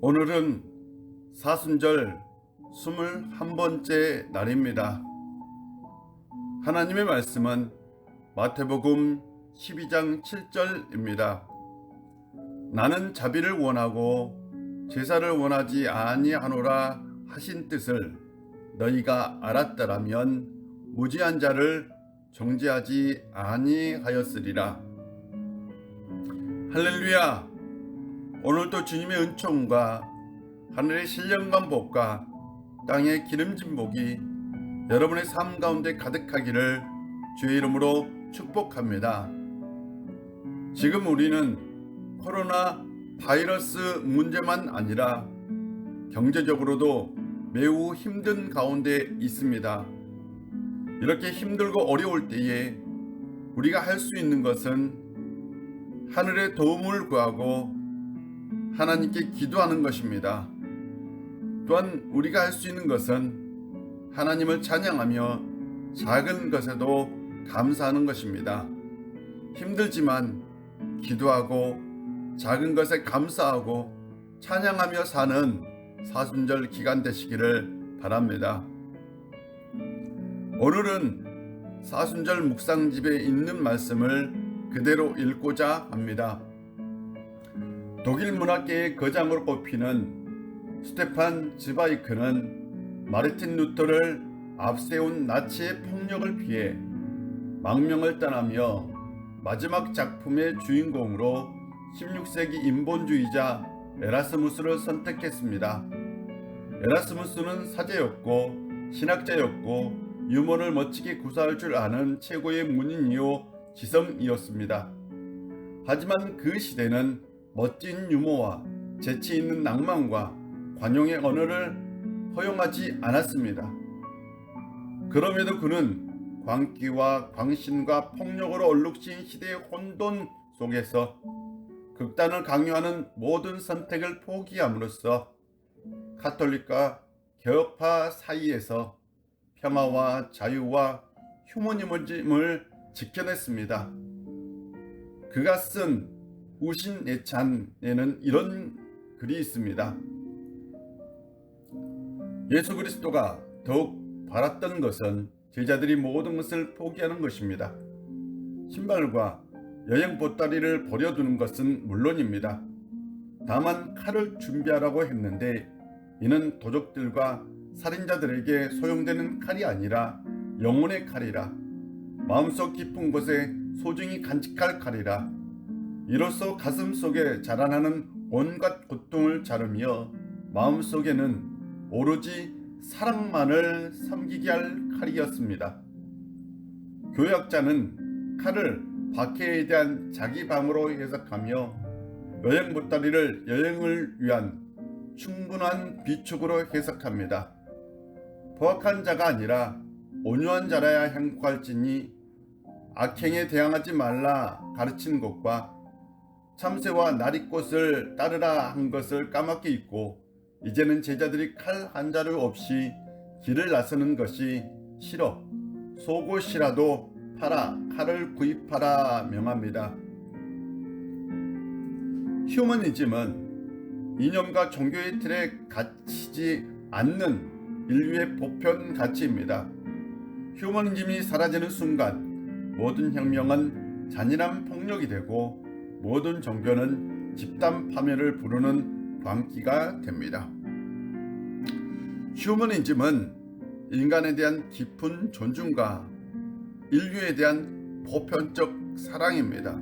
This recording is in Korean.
오늘은 사순절 21번째 날입니다. 하나님의 말씀은 마태복음 12장 7절입니다. 나는 자비를 원하고 제사를 원하지 아니하노라 하신 뜻을 너희가 알았더라면 무지한 자를 정죄하지 아니하였으리라. 할렐루야! 오늘도 주님의 은총과 하늘의 신령한 복과 땅의 기름진 복이 여러분의 삶 가운데 가득하기를 주의 이름으로 축복합니다. 지금 우리는 코로나 바이러스 문제만 아니라 경제적으로도 매우 힘든 가운데 있습니다. 이렇게 힘들고 어려울 때에 우리가 할 수 있는 것은 하늘의 도움을 구하고 하나님께 기도하는 것입니다. 또한 우리가 할 수 있는 것은 하나님을 찬양하며 작은 것에도 감사하는 것입니다. 힘들지만 기도하고 작은 것에 감사하고 찬양하며 사는 사순절 기간 되시기를 바랍니다. 오늘은 사순절 묵상집에 있는 말씀을 그대로 읽고자 합니다. 독일 문학계의 거장으로 꼽히는 스테판 즈바이크는 마르틴 루터를 앞세운 나치의 폭력을 피해 망명을 떠나며 마지막 작품의 주인공으로 16세기 인본주의자 에라스무스를 선택했습니다. 에라스무스는 사제였고 신학자였고 유머를 멋지게 구사할 줄 아는 최고의 문인이요 지성이었습니다. 하지만 그 시대는 멋진 유머와 재치 있는 낭만과 관용의 언어를 허용하지 않았습니다. 그럼에도 그는 광기와 광신과 폭력으로 얼룩진 시대의 혼돈 속에서 극단을 강요하는 모든 선택을 포기함으로써 카톨릭과 개혁파 사이에서 평화와 자유와 휴머니즘을 지켜냈습니다. 그가 쓴 우신 예찬에는 이런 글이 있습니다. 예수 그리스도가 더욱 바랐던 것은 제자들이 모든 것을 포기하는 것입니다. 신발과 여행 보따리를 버려두는 것은 물론입니다. 다만 칼을 준비하라고 했는데 이는 도적들과 살인자들에게 소용되는 칼이 아니라 영혼의 칼이라 마음속 깊은 곳에 소중히 간직할 칼이라 이로써 가슴 속에 자라나는 온갖 고통을 자르며 마음 속에는 오로지 사랑만을 섬기게 할 칼이었습니다. 교역자는 칼을 박해에 대한 자기 방어로 해석하며 여행 보따리를 여행을 위한 충분한 비축으로 해석합니다. 포악한 자가 아니라 온유한 자라야 행복할지니 악행에 대항하지 말라 가르친 것과 참새와 나리꽃을 따르라 한 것을 까맣게 잊고 이제는 제자들이 칼 한 자루 없이 길을 나서는 것이 싫어 속옷이라도 팔아 칼을 구입하라 명합니다. 휴머니즘은 이념과 종교의 틀에 갇히지 않는 인류의 보편 가치입니다. 휴머니즘이 사라지는 순간 모든 혁명은 잔인한 폭력이 되고 모든 종교는 집단 파멸을 부르는 광기가 됩니다. 휴머니즘은 인간에 대한 깊은 존중과 인류에 대한 보편적 사랑입니다.